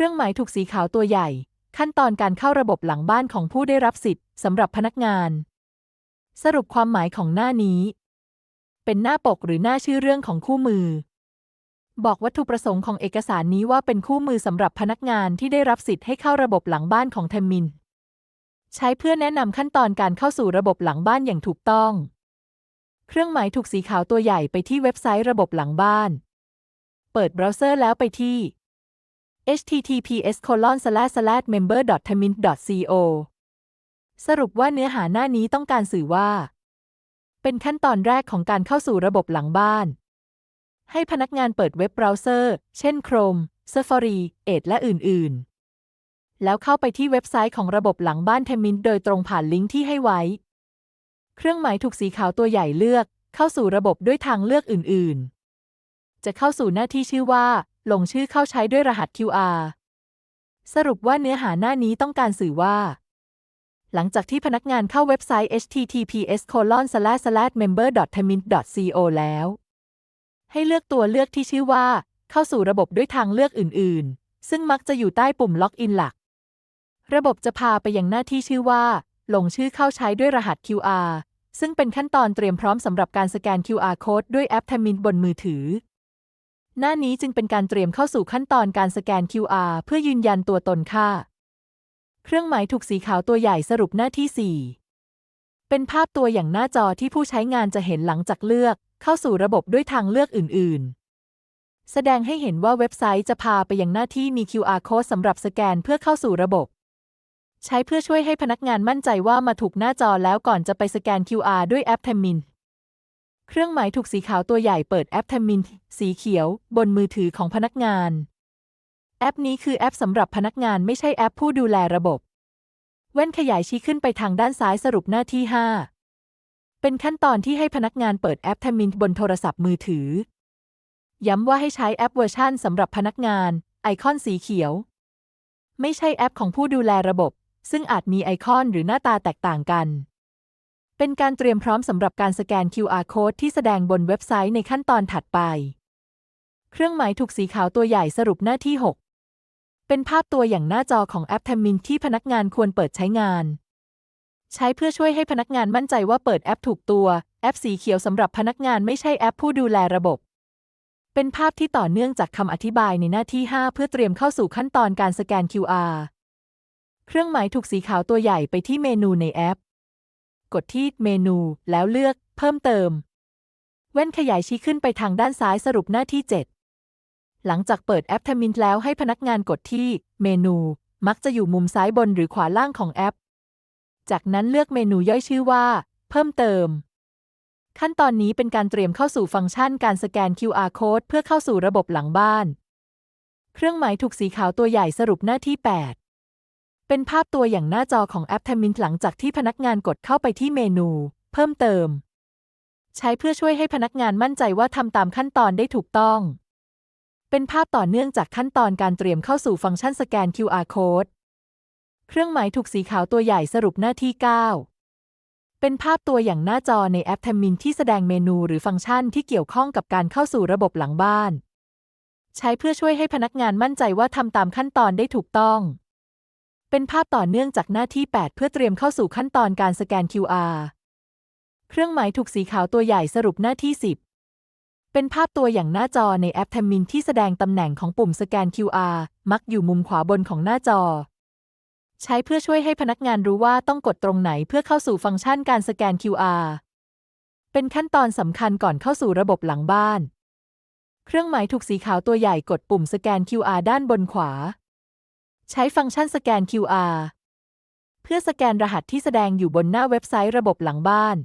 ครื่องหมายถูกสีขาวตัวใหญ่ ขั้นตอนการเข้าระบบหลังบ้านของผู้ได้รับสิทธิ์สำหรับพนักงาน สรุปความหมายของหน้านี้ เป็นหน้าปกหรือหน้าชื่อเรื่องของคู่มือ บอกวัตถุประสงค์ของเอกสารนี้ว่าเป็นคู่มือสำหรับพนักงานที่ได้รับสิทธิ์ให้เข้าระบบหลังบ้านของเทมมิน ใช้เพื่อแนะนำขั้นตอนการเข้าสู่ระบบหลังบ้านอย่างถูกต้อง เครื่องหมายถูกสีขาวตัวใหญ่ไปที่เว็บไซต์ระบบหลังบ้าน เปิดเบราว์เซอร์แล้วไปที่ https://member.tamin.co สรุปว่าเนื้อหาหน้านี้ต้องการสื่อว่า เป็นขั้นตอนแรกของการเข้าสู่ระบบหลังบ้าน ให้พนักงานเปิดเว็บเบราว์เซอร์ เช่น Chrome Safari Edge และอื่น ๆ แล้วเข้าไปที่เว็บไซต์ของระบบหลังบ้านเทมินโดยตรงผ่านลิงก์ที่ให้ไว้ เครื่องหมายถูกสีขาวตัวใหญ่เลือก เข้าสู่ระบบด้วยทางเลือกอื่น ๆ จะเข้าสู่หน้าที่ชื่อว่าลงชื่อเข้าใช้ด้วยรหัส QR สรุปว่าเนื้อหาหน้านี้ต้องการสื่อว่า หลังจากที่พนักงานเข้าเว็บไซต์ https://member.tamin.co แล้ว ให้เลือกตัวเลือกที่ชื่อว่า เข้าสู่ระบบด้วยทางเลือกอื่น ๆ ซึ่งมักจะอยู่ใต้ปุ่มล็อกอินหลัก ระบบจะพาไปยังหน้าที่ชื่อว่า ลงชื่อเข้าใช้ด้วยรหัส QR ซึ่งเป็นขั้นตอนเตรียมพร้อมสำหรับการสแกน QR code ด้วยแอป Tamin บนมือถือ หน้านี้จึงเป็นการเตรียมเข้าสู่ขั้นตอนการสแกน QR เพื่อยืนยันตัวตนค่ะ เครื่องหมายถูกสีขาวตัวใหญ่สรุปหน้าที่ 4 เป็นภาพตัวอย่างหน้าจอที่ผู้ใช้งานจะเห็นหลังจากเลือก เข้าสู่ระบบด้วยทางเลือกอื่น ๆ แสดงให้เห็นว่าเว็บไซต์จะพาไปยังหน้าที่มี QR code สำหรับสแกนเพื่อเข้าสู่ระบบ ใช้เพื่อช่วยให้พนักงานมั่นใจว่ามาถูกหน้าจอแล้วก่อนจะไปสแกน QR ด้วยแอป Tamin เครื่องหมายถูกสีขาวตัวใหญ่เปิดแอป Tamin สีเขียว บนมือถือของพนักงาน แอปนี้คือแอปสำหรับพนักงานไม่ใช่แอปผู้ดูแลระบบ แว่นขยายชี้ขึ้นไปทางด้านซ้ายสรุปหน้าที่ 5 เป็นขั้นตอนที่ให้พนักงานเปิดแอป Tamin บนโทรศัพท์มือถือ ย้ำว่าให้ใช้แอปเวอร์ชันสำหรับพนักงาน ไอคอนสีเขียว ไม่ใช่แอปของผู้ดูแลระบบ ซึ่งอาจมีไอคอนหรือหน้าตาแตกต่างกัน เป็นการเตรียมพร้อมสำหรับการสแกน QR code ที่แสดงบนเว็บไซต์ในขั้นตอนถัดไป เครื่องหมายถูกสีขาวตัวใหญ่สรุปหน้าที่ 6 เป็นภาพตัวอย่างหน้าจอของแอป Tamin ที่พนักงานควรเปิดใช้งาน ใช้เพื่อช่วยให้พนักงานมั่นใจว่าเปิดแอปถูกตัว แอปสีเขียวสำหรับพนักงานไม่ใช่แอปผู้ดูแลระบบ เป็นภาพที่ต่อเนื่องจากคำอธิบายในหน้าที่ 5 เพื่อเตรียมเข้าสู่ขั้นตอนการสแกน QR เครื่องหมายถูกสีขาวตัวใหญ่ไปที่เมนูในแอป กดที่เมนูแล้วเลือก เพิ่มเติม แว่นขยายชี้ขึ้นไปทางด้านซ้ายสรุปหน้าที่ 7 หลังจากเปิดแอป Tamin แล้วให้พนักงานกดที่เมนู มักจะอยู่มุมซ้ายบนหรือขวาล่างของแอป จากนั้นเลือกเมนูย่อยชื่อว่า เพิ่มเติม ขั้นตอนนี้เป็นการเตรียมเข้าสู่ฟังก์ชันการสแกน QR code เพื่อเข้าสู่ระบบหลังบ้าน เครื่องหมายถูกสีขาวตัวใหญ่สรุปหน้าที่ 8 เป็นภาพตัวอย่างหน้าจอของแอป Tamin หลังจากที่พนักงานกดเข้าไปที่เมนู เพิ่มเติม ใช้เพื่อช่วยให้พนักงานมั่นใจว่าทำตามขั้นตอนได้ถูกต้อง เป็นภาพต่อเนื่องจากขั้นตอนการเตรียมเข้าสู่ฟังก์ชันสแกน QR code เครื่องหมายถูกสีขาวตัวใหญ่สรุปหน้าที่ 9 เป็นภาพตัวอย่างหน้าจอในแอป Tamin ที่แสดงเมนูหรือฟังก์ชันที่เกี่ยวข้องกับการเข้าสู่ระบบหลังบ้าน ใช้เพื่อช่วยให้พนักงานมั่นใจว่าทำตามขั้นตอนได้ถูกต้อง เป็นภาพต่อเนื่องจากหน้าที่ 8 เพื่อเตรียมเข้าสู่ขั้นตอนการสแกน QR เครื่องหมายถูกสีขาวตัวใหญ่สรุปหน้าที่ 10 เป็นภาพตัวอย่างหน้าจอในแอป Tamin ที่แสดงตำแหน่งของปุ่มสแกน QR มักอยู่มุมขวาบนของหน้าจอ ใช้เพื่อช่วยให้พนักงานรู้ว่าต้องกดตรงไหนเพื่อเข้าสู่ฟังก์ชันการสแกน QR เป็นขั้นตอนสำคัญก่อนเข้าสู่ระบบหลังบ้าน เครื่องหมายถูกสีขาวตัวใหญ่กดปุ่มสแกน QR ด้านบนขวา ใช้ฟังก์ชันสแกน QR เพื่อสแกนรหัสที่แสดงอยู่บนหน้าเว็บไซต์ระบบหลังบ้าน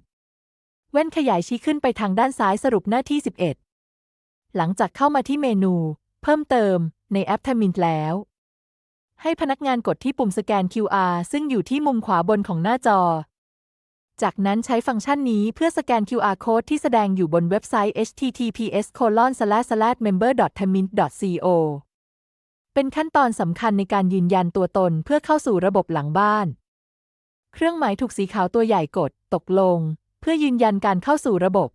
แว่นขยายชี้ขึ้นไปทางด้านซ้ายสรุปหน้าที่ 11 หลังจากเข้ามาที่เมนู เพิ่มเติมในแอป Tamin แล้ว ให้พนักงานกดที่ปุ่มสแกน QR ซึ่งอยู่ที่มุมขวาบนของหน้าจอ จากนั้นใช้ฟังก์ชันนี้เพื่อสแกน QR code ที่แสดงอยู่บนเว็บไซต์ https://member.tamin.co เป็นขั้นตอนสำคัญในการยืนยันตัวตนเพื่อเข้าสู่ระบบหลังบ้าน เครื่องหมายถูกสีขาวตัวใหญ่กด ตกลง เพื่อยืนยันการเข้าสู่ระบบ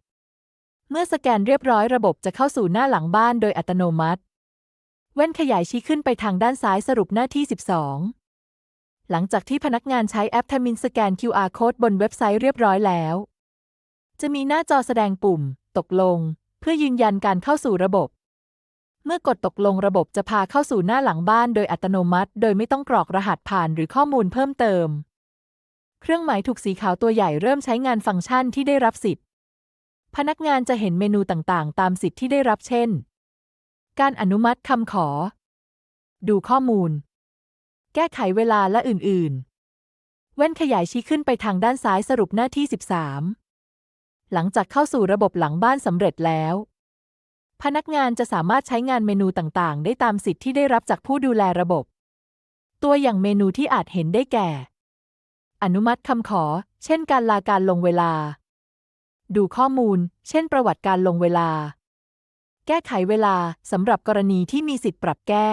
เมื่อสแกนเรียบร้อยระบบจะเข้าสู่หน้าหลังบ้านโดยอัตโนมัติ แว่นขยายชี้ขึ้นไปทางด้านซ้ายสรุปหน้าที่ 12 หลังจากที่พนักงานใช้แอปทมินสแกน QR Code บนเว็บไซต์เรียบร้อยแล้ว จะมีหน้าจอแสดงปุ่ม ตกลง เพื่อยืนยันการเข้าสู่ระบบ เมื่อกดตกลงระบบจะพาเข้าสู่หน้าหลังบ้านโดยอัตโนมัติ โดยไม่ต้องกรอกรหัสผ่านหรือข้อมูลเพิ่มเติม เครื่องหมายถูกสีขาวตัวใหญ่เริ่มใช้งานฟังก์ชันที่ได้รับสิทธิ์ พนักงานจะเห็นเมนูต่างๆ ตามสิทธิ์ที่ได้รับเช่น การอนุมัติคำขอ ดูข้อมูล แก้ไขเวลาและอื่น ๆ แว่นขยายชี้ขึ้นไปทางด้านซ้ายสรุปหน้าที่ 13 หลังจากเข้าสู่ระบบหลังบ้านสำเร็จแล้ว พนักงานจะสามารถใช้งานเมนูต่างๆ ได้ตามสิทธิ์ที่ได้รับจากผู้ดูแลระบบ ตัวอย่างเมนูที่อาจเห็นได้แก่ อนุมัติคำขอ เช่นการลาการลงเวลา ดูข้อมูล เช่น ประวัติการลงเวลา แก้ไขเวลาสำหรับกรณีที่มีสิทธิ์ปรับแก้